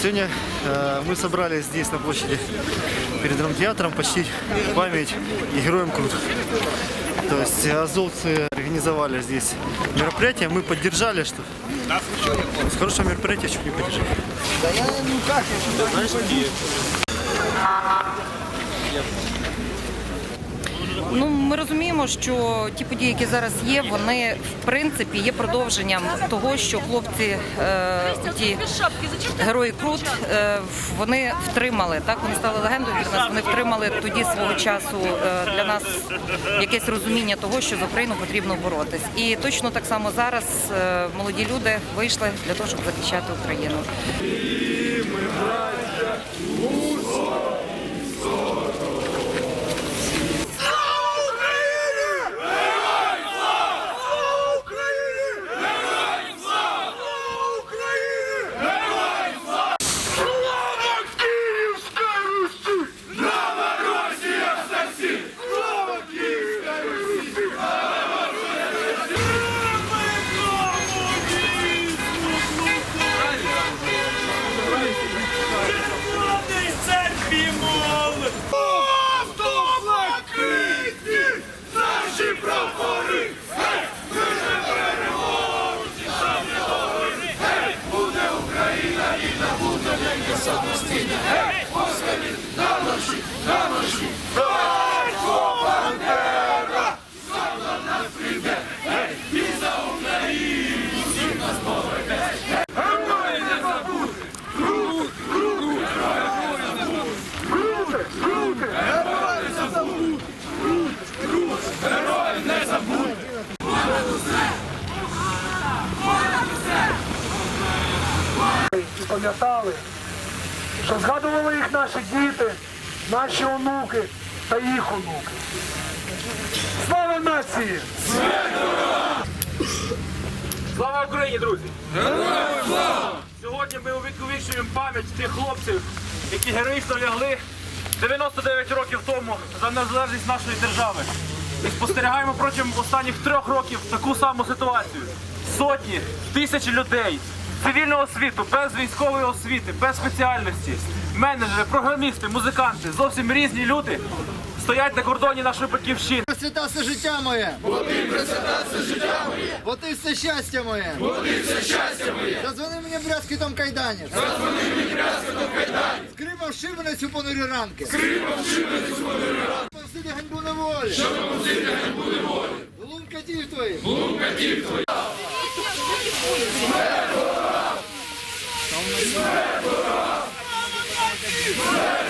Сегодня э, мы собрались здесь на площади перед драмтеатром почтить память и героям Крут. То есть азовцы организовали здесь мероприятие, мы поддержали, что с хорошего мероприятия чуть не поддержали. Ну, ми розуміємо, що ті події, які зараз є, вони в принципі є продовженням того, що хлопці, е, ті герої Крут, е, вони втримали. Так вони стали легендою для нас. Вони втримали тоді свого часу е, для нас якесь розуміння того, що за Україну потрібно боротись. І точно так само зараз е, молоді люди вийшли для того, щоб захищати Україну. Наші самостійна! Гей! Москалі! На ножі! На ножі! Батько Бандера! Слава нас прийде! Гей! І за Україну всіх нас поведе! Герої не забудь! Крут! Крут! Герої не забудь! Крути! Крути! Герої не забудь! Крут! Крут! Герої не забудь! і пам'ятали, що згадували їх наші діти, наші онуки та їх онуки. Слава нації! Слава Україні, друзі! Сьогодні ми увіковічуємо пам'ять тих хлопців, які героїчно лягли 99 років тому за незалежність нашої держави. І спостерігаємо протягом останніх трьох років таку саму ситуацію. Сотні, тисячі людей цивільного світу, без військової освіти, без спеціальності, менеджери, програмісти, музиканти, зовсім різні люди стоять на кордоні нашої батьківщини. Свята все життя моє. Бо ти присвята все життя моє. Бо ти все щастя моє. Бо все щастя моє. Зазвони мені брязкітом кайданів. Зазвони мені брязкітом кайданів. Скрипав шибеницю понурі ранки. Скрипав шибеницю понурі ранки. Повсюди ганьбу неволі. Щоб повсюди ганьбу неволі. Лунка дів твої. Лунка дів твої. Смерть ворогам! Слава нації!